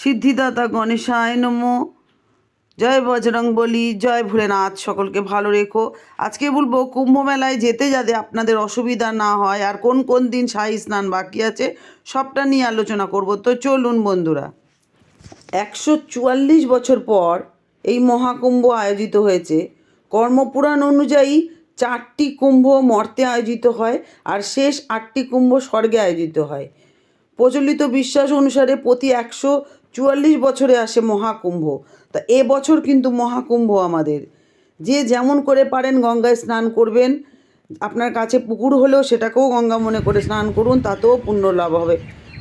সিদ্ধিদাতা গণেশায় নমো। জয় বজরং বলি, জয় ভোলেনাথ, সকলকে ভালো রেখো। আজকে বলব কুম্ভ মেলায় যেতে যাতে আপনাদের অসুবিধা না হয়, আর কোন কোন দিন শাহী স্নান বাকি আছে, সবটা নিয়ে আলোচনা করব। তো চলুন বন্ধুরা, একশো চুয়াল্লিশ বছর পর এই মহাকুম্ভ আয়োজিত হয়েছে। কর্মপুরাণ অনুযায়ী চারটি কুম্ভ মর্তে আয়োজিত হয়, আর শেষ আটটি কুম্ভ স্বর্গে আয়োজিত হয়। প্রচলিত বিশ্বাস অনুসারে প্রতি একশো চুয়াল্লিশ বছরে আসে মহাকুম্ভ। তা এ বছর কিন্তু মহাকুম্ভ আমাদের। যে যেমন করে পারেন গঙ্গায় স্নান করবেন। আপনার কাছে পুকুর হলেও সেটাকেও গঙ্গা মনে করে স্নান করুন, তাতেও পুণ্য লাভ হবে।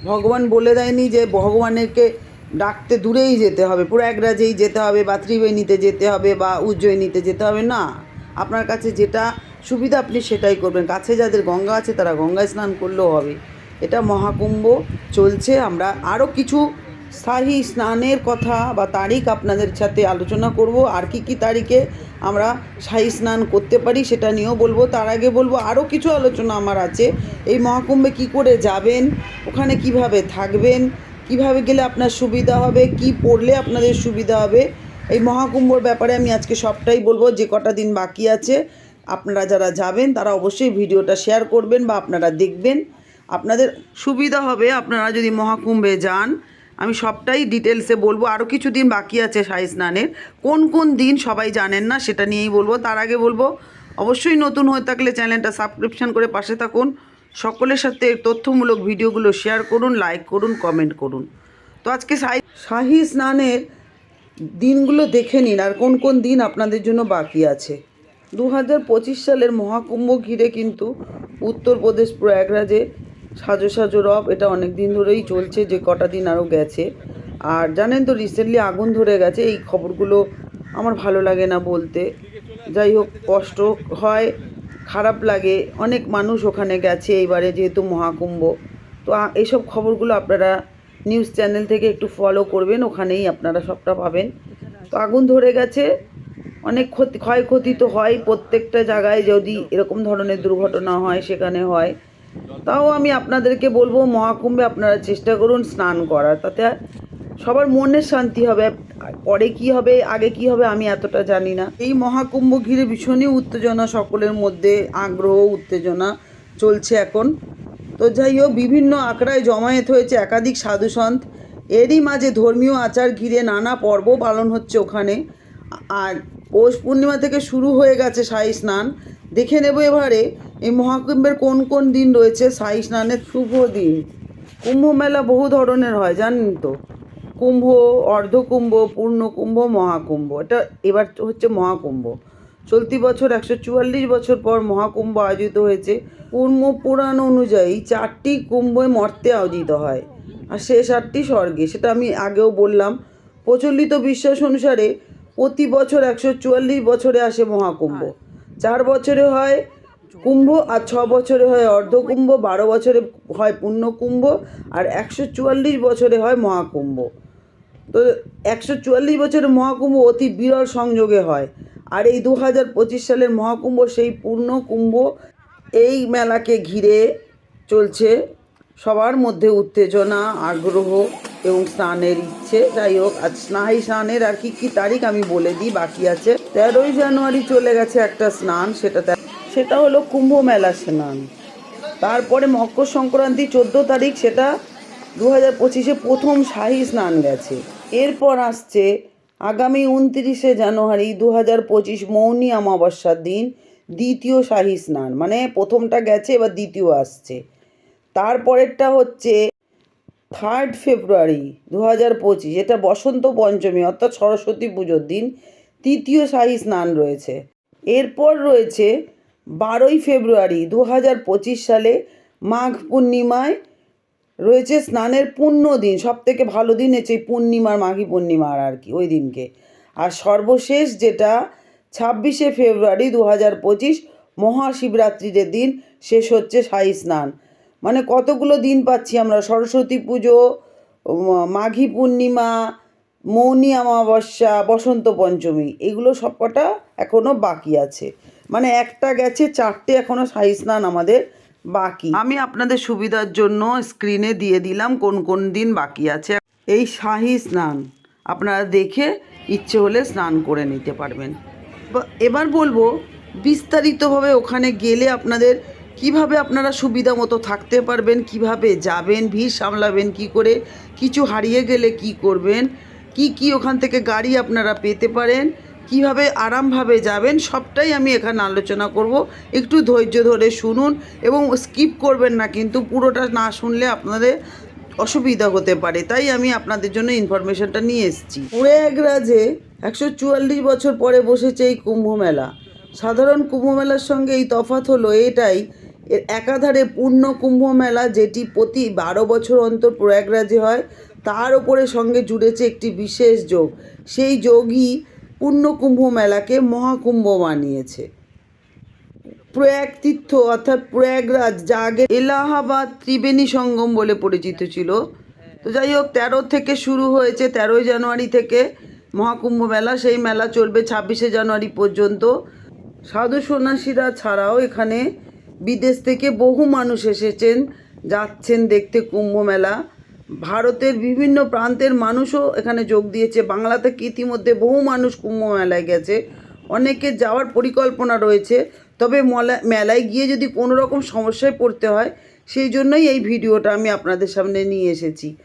ভগবান বলে দেয়নি যে ভগবানেরকে ডাকতে দূরেই যেতে হবে। প্রয়াগরাজেই যেতে হবে বা ত্রিবেণীতে যেতে হবে বা উজ্জয়িনীতে যেতে হবে, না। আপনার কাছে যেটা সুবিধা আপনি সেটাই করবেন। কাছে যাদের গঙ্গা আছে তারা গঙ্গায় স্নান করলেও হবে। এটা মহাকুম্ভ চলছে। আমরা আরও কিছু স্থায়ী স্নানের কথা বা তারিখ আপনাদের সাথে আলোচনা করব, আর কি কি তারিখে আমরা শাহী স্নান করতে পারি সেটা নিয়েও বলব। তার আগে বলব, আরও কিছু আলোচনা আমার আছে। এই মহাকুম্ভে কি করে যাবেন, ওখানে কীভাবে থাকবেন, কীভাবে গেলে আপনার সুবিধা হবে, কি পড়লে আপনাদের সুবিধা হবে, এই মহাকুম্ভর ব্যাপারে আমি আজকে সবটাই বলব। যে কটা দিন বাকি আছে, আপনারা যারা যাবেন, তারা অবশ্যই ভিডিওটা শেয়ার করবেন বা আপনারা দেখবেন। আপনাদের সুবিধা হবে, আপনারা যদি মহাকুম্ভে যান আমি সবটাই ডিটেলসে বলব। আরও কিছু দিন বাকি আছে শাহী স্নানের। কোন কোন দিন সবাই জানেন না, সেটা নিয়েই বলব। তার আগে বলব, অবশ্যই নতুন হয়ে থাকলে চ্যানেলটা সাবস্ক্রিপশন করে পাশে থাকুন। সকলের সাথে তথ্যমূলক ভিডিওগুলো শেয়ার করুন, লাইক করুন, কমেন্ট করুন। তো আজকে শাহী শাহী স্নানের দিনগুলো দেখে নিন, আর কোন কোন দিন আপনাদের জন্য বাকি আছে। দু হাজার পঁচিশ সালের মহাকুম্ভ ঘিরে কিন্তু উত্তরপ্রদেশ প্রয়াগরাজে সাজো সাজো রব, এটা অনেক দিন ধরেই চলছে যে কটা দিন আরও গেছে। আর জানেন তো রিসেন্টলি আগুন ধরে গেছে, এই খবরগুলো আমার ভালো লাগে না বলতে। যাই হোক, কষ্ট হয়, খারাপ লাগে, অনেক মানুষ ওখানে গেছে এইবারে যেহেতু মহাকুম্ভ। তো এইসব খবরগুলো আপনারা নিউজ চ্যানেল থেকে একটু ফলো করবেন, ওখানেই আপনারা সবটা পাবেন। তো আগুন ধরে গেছে, অনেক ক্ষতি, ক্ষয়ক্ষতি তো হয়, প্রত্যেকটা জায়গায় যদি এরকম ধরনের দুর্ঘটনা হয়, সেখানে হয়। তাও আমি আপনাদেরকে বলব, মহাকুম্ভে আপনারা চেষ্টা করুন স্নান করার। তাতে সবার মনের শান্তি হবে। পরে কি হবে, আগে কি হবে আমি এতটা জানি না। এই মহাকুম্ভ ঘিরে ভীষণই উত্তেজনা সকলের মধ্যে, আগ্রহ, উত্তেজনা চলছে এখন। তো যাই হোক, বিভিন্ন আখড়ায় জমায়েত হয়েছে একাধিক সাধুসন্ত এরই মাঝে ধর্মীয় আচার ঘিরে নানা পর্ব পালন হচ্ছে ওখানে। আর পৌষ পূর্ণিমা থেকে শুরু হয়ে গেছে শাহী স্নান। দেখে নেব এবারে এই মহাকুম্ভের কোন কোন দিন রয়েছে শাহী স্নানের শুভ দিন। কুম্ভ মেলা বহু ধরনের হয়, জানেন তো? কুম্ভ, অর্ধকুম্ভ পূর্ণ কুম্ভ মহাকুম্ভ। এটা এবার হচ্ছে মহাকুম্ভ। চলতি বছর একশো চুয়াল্লিশ বছর পর মহাকুম্ভ আয়োজিত হয়েছে। কুর্ম পুরাণ অনুযায়ী চারটি কুম্ভে মর্তে আয়োজিত হয়। আর শেষ আটটি স্বর্গে, সেটা আমি আগেও বললাম। প্রচলিত বিশ্বাস অনুসারে প্রতি বছর একশো চুয়াল্লিশ বছরে আসে মহাকুম্ভ। চার বছরে হয় কুম্ভ আর ছ বছরে হয় অর্ধকুম্ভ, বারো বছরে হয় পূর্ণকুম্ভ আর একশো চুয়াল্লিশ বছরে হয় মহাকুম্ভ। তো একশো চুয়াল্লিশ বছরের মহাকুম্ভ অতি বিরল সংযোগে হয়। আর এই দু হাজার পঁচিশ সালের মহাকুম্ভ, সেই পূর্ণ কুম্ভ এই মেলাকে ঘিরে চলছে। সবার মধ্যে উত্তেজনা, আগ্রহ এবং স্নানের ইচ্ছে, যাই হোক, আজ স্নাহী স্নানের আর কি কি তারিখ আমি বলে দিই, বাকি আছে। তেরোই জানুয়ারি চলে গেছে একটা স্নান, সেটা সেটা হলো কুম্ভ মেলা স্নান। তারপরে মকর সংক্রান্তি চোদ্দ তারিখ, সেটা দু হাজার পঁচিশে প্রথম শাহী স্নান গেছে। এরপর আসছে আগামী উনত্রিশে জানুয়ারি দু হাজার পঁচিশ মৌনী অমাবস্যার দিন, দ্বিতীয় শাহী স্নান। মানে প্রথমটা গেছে, এবার দ্বিতীয় আসছে। তারপরেরটা হচ্ছে থার্ড ফেব্রুয়ারি দু হাজার পঁচিশ, এটা বসন্ত পঞ্চমী অর্থাৎ সরস্বতী পুজোর দিন, তৃতীয় শাহী স্নান রয়েছে। এরপর রয়েছে বারোই ফেব্রুয়ারি দু হাজার পঁচিশ সালে মাঘ পূর্ণিমায় রয়েছে স্নানের পূর্ণ দিন সব থেকে ভালো দিন হচ্ছে এই পূর্ণিমার, মাঘী পূর্ণিমার আর কি, ওই দিনকে। আর সর্বশেষ যেটা ছাব্বিশে ফেব্রুয়ারি দু হাজার পঁচিশ মহাশিবরাত্রির দিন, শেষ হচ্ছে শাহী স্নান। মানে কতগুলো দিন পাচ্ছি আমরা? সরস্বতী পুজো মাঘী পূর্ণিমা, মৌনী অমাবস্যা, বসন্ত পঞ্চমী, এগুলো সবকটা এখনও বাকি আছে। মানে একটা গেছে, চারটে এখনও শাহী স্নান আমাদের বাকি। আমি আপনাদের সুবিধার জন্য স্ক্রিনে দিয়ে দিলাম কোন কোন দিন বাকি আছে। এই শাহী স্নান, আপনারা দেখে ইচ্ছে হলে স্নান করে নিতে পারবেন। এবার বলব, বিস্তারিতভাবে ওখানে গেলে আপনাদের কীভাবে আপনারা সুবিধা মতো থাকতে পারবেন, কীভাবে যাবেন, ভিড় সামলাবেন, কি করে, কিছু হারিয়ে গেলে কি করবেন, কি কি ওখান থেকে গাড়ি আপনারা পেতে পারেন, কীভাবে আরামভাবে যাবেন, সবটাই আমি এখানে আলোচনা করব। একটু ধৈর্য ধরে শুনুন এবং স্কিপ করবেন না, কিন্তু পুরোটা না শুনলে আপনাদের অসুবিধা হতে পারে। তাই আমি আপনাদের জন্য ইনফরমেশনটা নিয়ে এসেছি। প্রয়াগরাজে একশো চুয়াল্লিশ বছর পরে বসেছে এই কুম্ভ মেলা। সাধারণ কুম্ভ মেলার সঙ্গে এই তফাৎ হলো এটাই এর একাধারে পূর্ণ কুম্ভ মেলা যেটি প্রতি বারো বছর অন্তর প্রয়াগরাজে হয়, তার ওপরে সঙ্গে জুড়েছে একটি বিশেষ যোগ। সেই যোগই পূর্ণ কুম্ভ মেলাকে মহাকুম্ভ বানিয়েছে। প্রয়াগ তীর্থ অর্থাৎ প্রয়াগরাজ, যা আগে এলাহাবাদ ত্রিবেণী সঙ্গম বলে পরিচিত ছিল। তো যাই হোক, তেরো থেকে শুরু হয়েছে, তেরোই জানুয়ারি থেকে মহাকুম্ভ মেলা সেই মেলা চলবে ছাব্বিশে জানুয়ারি পর্যন্ত। সাধু সন্ন্যাসীরা ছাড়াও এখানে বিদেশ থেকে বহু মানুষ এসেছেন, যাচ্ছেন দেখতে কুম্ভ মেলা। ভারতের বিভিন্ন প্রান্তের মানুষও এখানে যোগ দিয়েছে। বাংলা থেকে ইতিমধ্যে বহু মানুষ কুম্ভ মেলায় গেছে। অনেকের যাওয়ার পরিকল্পনা রয়েছে, তবে মলা- মেলায় গিয়ে যদি কোনো রকম সমস্যায় পড়তে হয়, সেই জন্যই এই ভিডিওটা আমি আপনাদের সামনে নিয়ে এসেছি।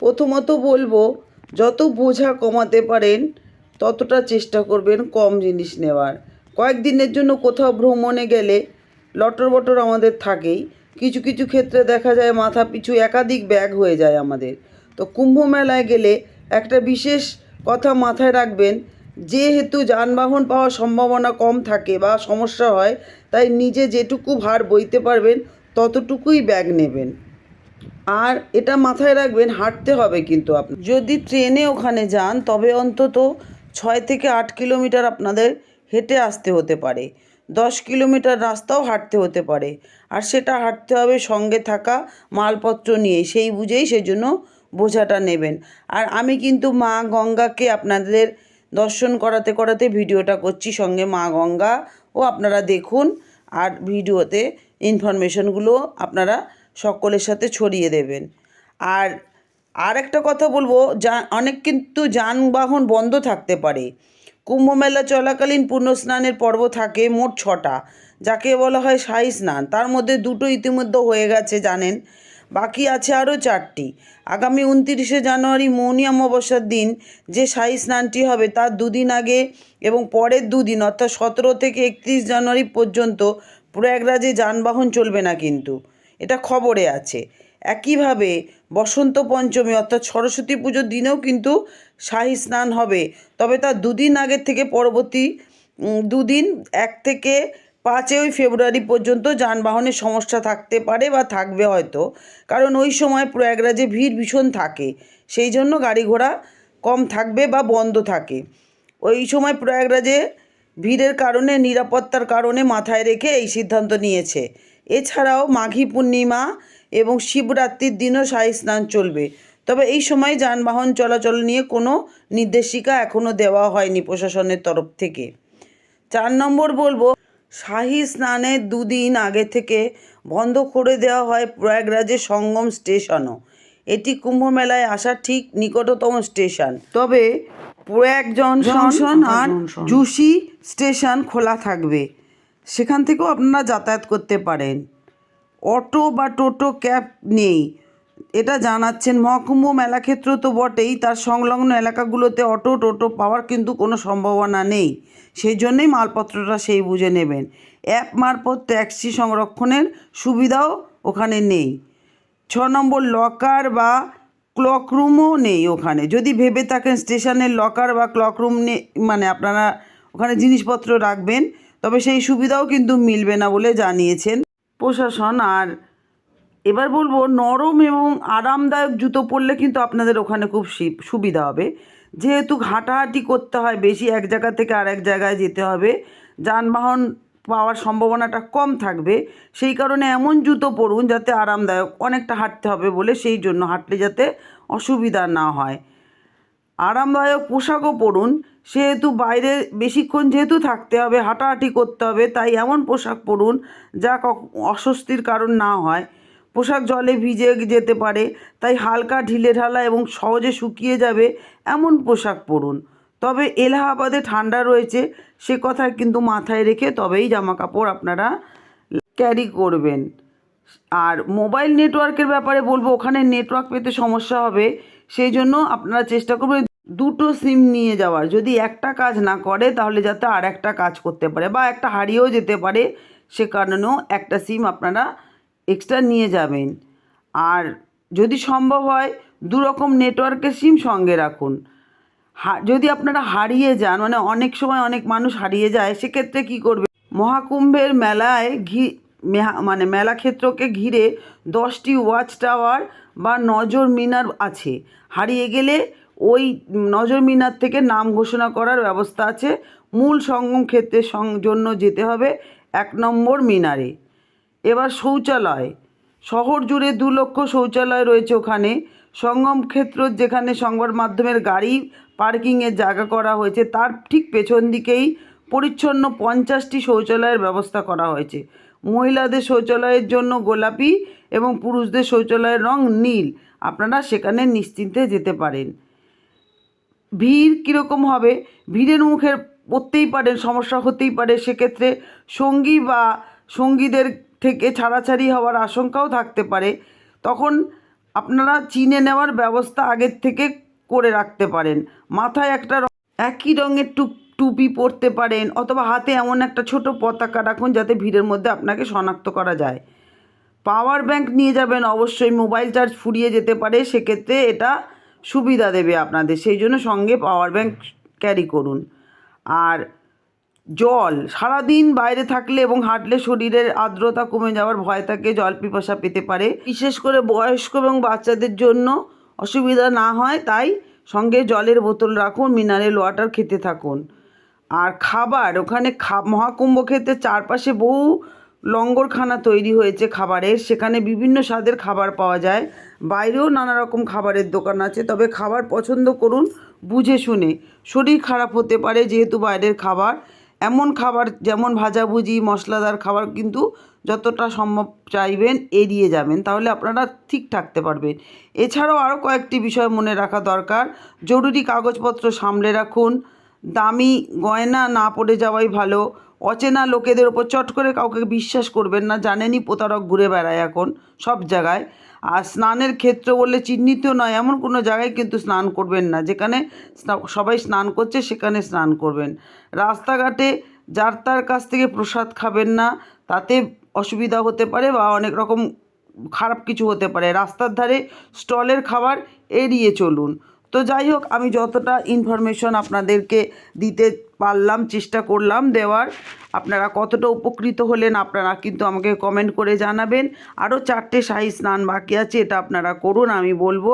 প্রথমত বলব, যত বোঝা কমাতে পারেন, ততটা চেষ্টা করবেন কম জিনিস নেওয়ার। কয়েকদিনের জন্য কোথাও ভ্রমণে গেলে লটর বটর আমাদের থাকেই। কিছু কিছু ক্ষেত্রে দেখা যায় মাথা পিছু একাধিক ব্যাগ হয়ে যায় আমাদের। তো কুম্ভ মেলায় গেলে একটা বিশেষ কথা মাথায় রাখবেন, যেহেতু যানবাহন পাওয়ার সম্ভাবনা কম থাকে বা সমস্যা হয়, তাই নিজে যেটুকু ভার বইতে পারবেন, ততটুকুই ব্যাগ নেবেন। আর এটা মাথায় রাখবেন, হাঁটতে হবে কিন্তু আপনি যদি ট্রেনে ওখানে যান, তবে অন্তত ছয় থেকে আট কিলোমিটার আপনাদের হেঁটে আসতে হতে পারে। দশ কিলোমিটার রাস্তাও হাঁটতে হতে পারে। আর সেটা হাঁটতে হবে সঙ্গে থাকা মালপত্র নিয়ে সেই বুঝেই সেজন্য বোঝাটা নেবেন। আর আমি কিন্তু মা গঙ্গাকে আপনাদের দর্শন করাতে করাতে ভিডিওটা করছি। সঙ্গে মা গঙ্গা ও আপনারা দেখুন আর ভিডিওতে ইনফরমেশনগুলো আপনারা সকলের সাথে ছড়িয়ে দেবেন। আর আর একটা কথা বলব, যা অনেক কিন্তু যানবাহন বন্ধ থাকতে পারে। কুম্ভ মেলা চলাকালীন পুণ্য স্নানের পর্ব থাকে মোট ছটা, যাকে বলা হয় শাহী স্নান। তার মধ্যে দুটো ইতিমধ্যে হয়ে গেছে, জানেন? বাকি আছে আরও চারটি। আগামী উনতিরিশে জানুয়ারি মৌনী অমাবস্যার দিন যে শাহী স্নানটি হবে, তার দুদিন আগে এবং পরের দুদিন, অর্থাৎ সতেরো থেকে একত্রিশ জানুয়ারি পর্যন্ত প্রয়াগরাজে যানবাহন চলবে না কিন্তু। এটা খবরে আছে। একইভাবে বসন্ত পঞ্চমী অর্থাৎ সরস্বতী পুজোর দিনেও কিন্তু শাহী স্নান হবে। তবে তার দুদিন আগের থেকে পরবর্তী দুদিন, এক থেকে পাঁচই ফেব্রুয়ারি পর্যন্ত যানবাহনের সমস্যা থাকতে পারে বা থাকবে হয়তো। কারণ ওই সময় প্রয়াগরাজে ভিড় ভীষণ থাকে। সেই জন্য গাড়ি ঘোড়া কম থাকবে বা বন্ধ থাকে। ওই সময় প্রয়াগরাজে ভিড়ের কারণে, নিরাপত্তার কারণে মাথায় রেখে এই সিদ্ধান্ত নিয়েছে। এছাড়াও মাঘী পূর্ণিমা এবং শিবরাত্রির দিনও শাহী স্নান চলবে। তবে এই সময় যানবাহন চলাচল নিয়ে কোনো নির্দেশিকা এখনও দেওয়া হয়নি প্রশাসনের তরফ থেকে। চার নম্বর বলব শাহী স্নানের দুদিন আগে থেকে বন্ধ করে দেওয়া হয় প্রয়াগরাজের সঙ্গম স্টেশনও। এটি কুম্ভ মেলায় আসার ঠিক নিকটতম স্টেশন। তবে প্রয়াগ জংশন আর জুসি স্টেশন খোলা থাকবে। সেখান থেকেও আপনারা যাতায়াত করতে পারেন। অটো বা টোটো ক্যাব নেই। এটা জানাচ্ছেন, মহকুম্ভ মেলা ক্ষেত্র তো বটেই, তার সংলগ্ন এলাকাগুলোতে অটো, টোটো পাওয়ার কিন্তু কোনো সম্ভাবনা নেই। সেই জন্যই মালপত্রটা সেই বুঝে নেবেন। অ্যাপ মারফত ট্যাক্সি সংরক্ষণের সুবিধাও ওখানে নেই। ছ নম্বর, লকার বা ক্লকরুমও নেই ওখানে। যদি ভেবে থাকেন, স্টেশনের লকার বা ক্লকরুম নেই মানে আপনারা ওখানে জিনিসপত্র রাখবেন, তবে সেই সুবিধাও কিন্তু মিলবে না বলে জানিয়েছেন প্রশাসন আর এবার বলব নরম এবং আরামদায়ক জুতো পরলে কিন্তু আপনাদের ওখানে খুব সুবিধা হবে। যেহেতু হাঁটাহাঁটি করতে হয়, বেশি এক জায়গা থেকে আরেক জায়গায় যেতে হবে। যানবাহন পাওয়ার সম্ভাবনাটা কম থাকবে। সেই কারণে এমন জুতো পরুন যাতে আরামদায়ক, অনেকটা হাঁটতে হবে বলে সেই জন্য হাঁটলে যাতে অসুবিধা না হয়। আরামদায়ক পোশাকও পরুন। সেহেতু বাইরে বেশিক্ষণ যেহেতু থাকতে হবে, হাঁটাহাঁটি করতে হবে, তাই এমন পোশাক পরুন যা অস্বস্তির কারণ না হয়। পোশাক জলে ভিজে যেতে পারে, তাই হালকা ঢিলে ঢালা এবং সহজে শুকিয়ে যাবে এমন পোশাক পরুন। তবে এলাহাবাদে ঠান্ডা রয়েছে, সে কথা কিন্তু মাথায় রেখে তবেই জামা কাপড় আপনারা ক্যারি করবেন। আর মোবাইল নেটওয়ার্কের ব্যাপারে বলব, ওখানে নেটওয়ার্ক পেতে সমস্যা হবে, সেই জন্য আপনারা চেষ্টা করবেন দুটো সিম নিয়ে যাওয়ার। যদি একটা কাজ না করে, তাহলে যাতে আর একটা কাজ করতে পারে বা একটা হারিয়েও যেতে পারে, সে কারণেও একটা সিম আপনারা এক্সট্রা নিয়ে যাবেন। আর যদি সম্ভব হয় দু রকম নেটওয়ার্কের সিম সঙ্গে রাখুন। যদি আপনারা হারিয়ে যান মানে অনেক সময় অনেক মানুষ হারিয়ে যায়, সেক্ষেত্রে কী করবে? মহাকুম্ভের মেলায় ঘি মানে মেলা ক্ষেত্রকে ঘিরে দশটি ওয়াচ টাওয়ার বা নজর মিনার আছে। হারিয়ে গেলে ওই নজর মিনার থেকে নাম ঘোষণা করার ব্যবস্থা আছে। মূল সঙ্গম ক্ষেত্রের জন্য যেতে হবে এক নম্বর মিনারে। এবার শৌচালয়। শহর জুড়ে দু লক্ষ শৌচালয় রয়েছে ওখানে। সঙ্গম ক্ষেত্র যেখানে সংবাদ মাধ্যমের গাড়ি পার্কিংয়ের জায়গা করা হয়েছে, তার ঠিক পেছন দিকেই পরিচ্ছন্ন পঞ্চাশটি শৌচালয়ের ব্যবস্থা করা হয়েছে। মহিলাদের শৌচালয়ের জন্য গোলাপি এবং পুরুষদের শৌচালয়ের রং নীল। আপনারা সেখানে নিশ্চিন্তে যেতে পারেন। ভিড় কীরকম হবে? ভিড়ের মুখে পড়তেই পারেন, সমস্যা হতেই পারে। সেক্ষেত্রে সঙ্গী বা সঙ্গীদের থেকে ছাড়াছাড়ি হওয়ার আশঙ্কাও থাকতে পারে। তখন আপনারা চিনে নেওয়ার ব্যবস্থা আগের থেকে করে রাখতে পারেন। মাথায় একটা একই রঙের টুপ, টুপি পরতে পারেন অথবা হাতে এমন একটা ছোট পতাকা রাখুন যাতে ভিড়ের মধ্যে আপনাকে শনাক্ত করা যায়। পাওয়ার ব্যাংক নিয়ে যাবেন, অবশ্যই মোবাইল চার্জ ফুরিয়ে যেতে পারে। সেক্ষেত্রে এটা সুবিধা দেবে আপনাদের, সেই জন্য সঙ্গে পাওয়ার ব্যাংক ক্যারি করুন। আর জল, সারাদিন বাইরে থাকলে এবং হাঁটলে শরীরের আর্দ্রতা কমে যাওয়ার ভয় থাকে, জল পিপাসা পেতে পারে। বিশেষ করে বয়স্ক এবং বাচ্চাদের জন্য অসুবিধা না হয়, তাই সঙ্গে জলের বোতল রাখুন মিনারেল ওয়াটার খেতে থাকুন। আর খাবার, ওখানে খা, মহাকুম্ভ ক্ষেত্রে চারপাশে বহু লঙ্গরখানা তৈরি হয়েছে খাবারের, সেখানে বিভিন্ন স্বাদের খাবার পাওয়া যায়। বাইরেও নানা রকম খাবারের দোকান আছে, তবে খাবার পছন্দ করুন, বুঝে শুনে। শরীর খারাপ হতে পারে যেহেতু বাইরের খাবার। এমন খাবার যেমন ভাজাভুজি, মশলাদার খাবার কিন্তু যতটা সম্ভব চাইবেন এড়িয়ে যাবেন, তাহলে আপনারা ঠিক থাকতে পারবেন। এছাড়াও আরও কয়েকটি বিষয় মনে রাখা দরকার। জরুরি কাগজপত্র সামলে রাখুন। দামি গয়না না পড়ে যাওয়াই ভালো। অচেনা লোকেদের ওপর চট করে কাউকে বিশ্বাস করবেন না, জানেনই প্রতারক ঘুরে বেড়ায় এখন সব জায়গায়। আর স্নানের ক্ষেত্র বললে চিহ্নিত নয়, এমন কোনো জায়গায় কিন্তু স্নান করবেন না, যেখানে সবাই স্নান করছে সেখানে স্নান করবেন। রাস্তাঘাটে যার তার কাছ থেকে প্রসাদ খাবেন না, তাতে অসুবিধা হতে পারে বা অনেক রকম খারাপ কিছু হতে পারে। রাস্তার ধারে স্টলের খাবার এড়িয়ে চলুন। তো যাই হোক, আমি যতটা ইনফরমেশন আপনাদেরকে দিতে পারলাম, চেষ্টা করলাম দেওয়ার, আপনারা কতটা উপকৃত হলেন আপনারা কিন্তু আমাকে কমেন্ট করে জানাবেন। আরও চারটে শাহী স্নান বাকি আছে, এটা আপনারা করুন, আমি বলব।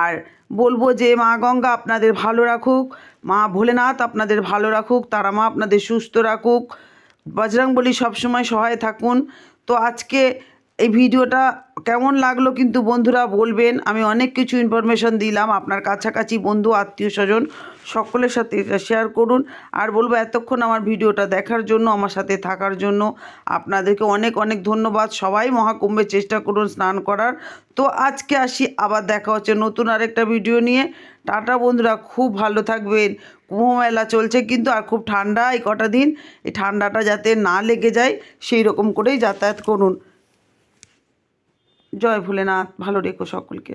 আর বলব যে, মা গঙ্গা আপনাদের ভালো রাখুক, মা ভোলেনাথ আপনাদের ভালো রাখুক, তারা মা আপনাদের সুস্থ রাখুক। বজরংবলী সবসময় সহায় থাকুন। তো আজকে এই ভিডিওটা কেমন লাগল কিন্তু বন্ধুরা বলবেন। আমি অনেক কিছু ইনফরমেশন দিলাম আপনার কাছাকাছি বন্ধু, আত্মীয় স্বজন সকলের সাথে এটা শেয়ার করুন। আর বলব এতক্ষণ আমার ভিডিওটা দেখার জন্য, আমার সাথে থাকার জন্য আপনাদেরকে অনেক অনেক ধন্যবাদ। সবাই মহাকুম্ভে চেষ্টা করুন স্নান করার। তো আজকে আসি, আবার দেখা হচ্ছে নতুন আরেকটা ভিডিও নিয়ে। টাটা বন্ধুরা, খুব ভালো থাকবেন। কুম্ভ মেলা চলছে কিন্তু আর খুব ঠান্ডা এই কটা দিন। এই ঠান্ডাটা যাতে না লেগে যায়, সেই রকম করেই যাতায়াত করুন। জয় ভোলেনাথ ভালো রেখো সকলকে।